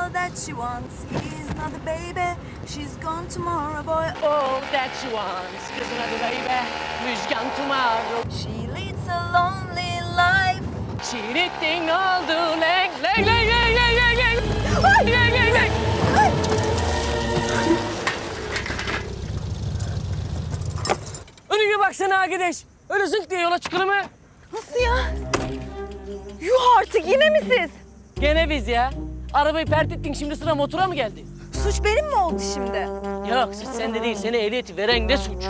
All that she wants is not the baby. She's gone tomorrow, boy. Oh, that she wants is another baby. Müjgan tomorrow. She leads a lonely life. Çiğnettin oldu. Leng, leng, leng, leng, leng, leng, leng. Leng, leng, leng. Önüne baksana arkadaş. Öyle zınk diye yola çıkılır mı? Nasıl ya? Yuh artık yine mi siz? Gene biz ya. Arabayı pert ettin şimdi sıra motora mı geldi? Suç benim mi oldu şimdi? Yok suç sende değil. Seni ehliyeti veren de suç.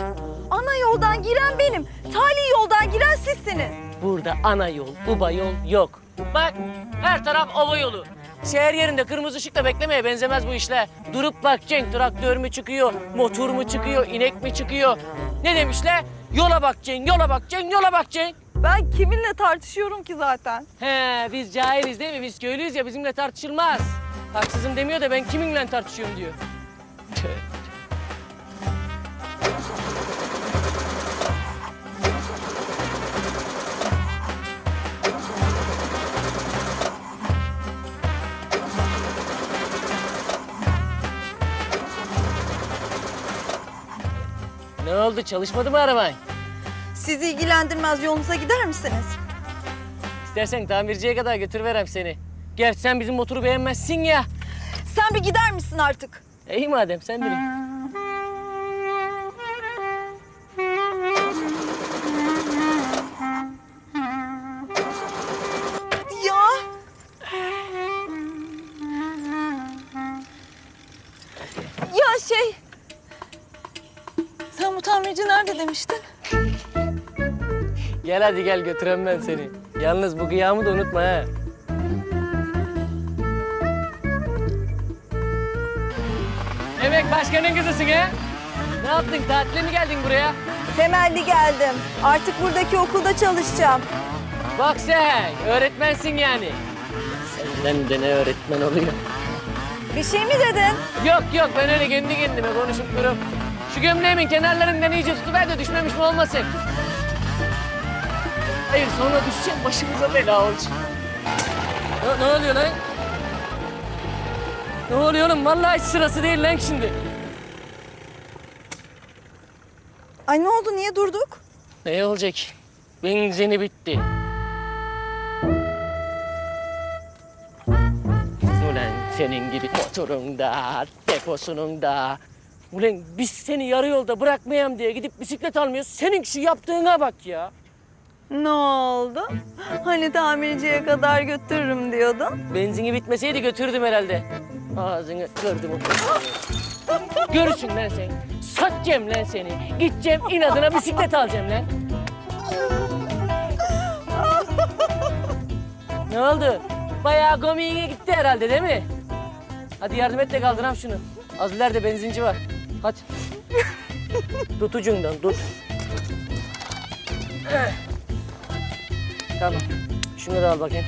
Ana yoldan giren benim. Tali yoldan giren sizsiniz. Burada ana yol, baba yol yok. Bak her taraf ova yolu. Şehir yerinde kırmızı ışıkta beklemeye benzemez bu işler. Durup bakacaksın traktör mü çıkıyor, motor mu çıkıyor, inek mi çıkıyor? Ne demişler? Yola bakacaksın, yola bakacaksın, yola bakacaksın. Ben kiminle tartışıyorum ki zaten? He biz cahiliz değil mi? Biz köylüyüz ya bizimle tartışılmaz. Haksızım demiyor da ben kiminle tartışıyorum diyor. Ne oldu çalışmadı mı araban? Sizi ilgilendirmez yolunuza gider misiniz? İstersen tamirciye kadar götürüverem seni. Gerçi sen bizim motoru beğenmezsin ya. Sen bir gider misin artık? İyi madem sen bilin. Ya. Ya şey... Sen bu tamirci nerede demiştin? Gel hadi gel götürem ben seni. Yalnız bu kıyamı da unutma ha. Demek başkanın kızısın ha? Ne yaptın? Tatile mi geldin buraya? Temelli geldim. Artık buradaki okulda çalışacağım. Bak sen, öğretmensin yani. Senden de ne öğretmen oluyor? Bir şey mi dedin? Yok yok, ben öyle kendi kendime konuşup durup. Şu gömleğimin kenarlarından iyice tutuver de düşmemiş mi olmasın? Hayır, sonra düşecek başımıza bela olacak. Ne, ne oluyor lan? Ne oluyor oğlum? Vallahi hiç sırası değil lan şimdi. Ay ne oldu? Niye durduk? Ne olacak? Benzini bitti. Ulan senin gibi motorun da, deposunun da. Ulan biz seni yarı yolda bırakmayayım diye gidip bisiklet almıyoruz. Senin şu yaptığına bak ya. Ne oldu? Hani tamirciye kadar götürürüm diyordun. Benzini bitmeseydi götürdüm herhalde. Ağzını kırdım Görürsün lan sen. Satacağım lan seni. Gideceğim inadına bisiklet alacağım lan. ne oldu? Bayağı komiğine gitti herhalde değil mi? Hadi yardım et de kaldıram şunu. Az ileride benzinci var. Hadi. tut ucundan tut. Tamam. Da al bakayım.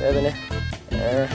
Ver beni. Ee,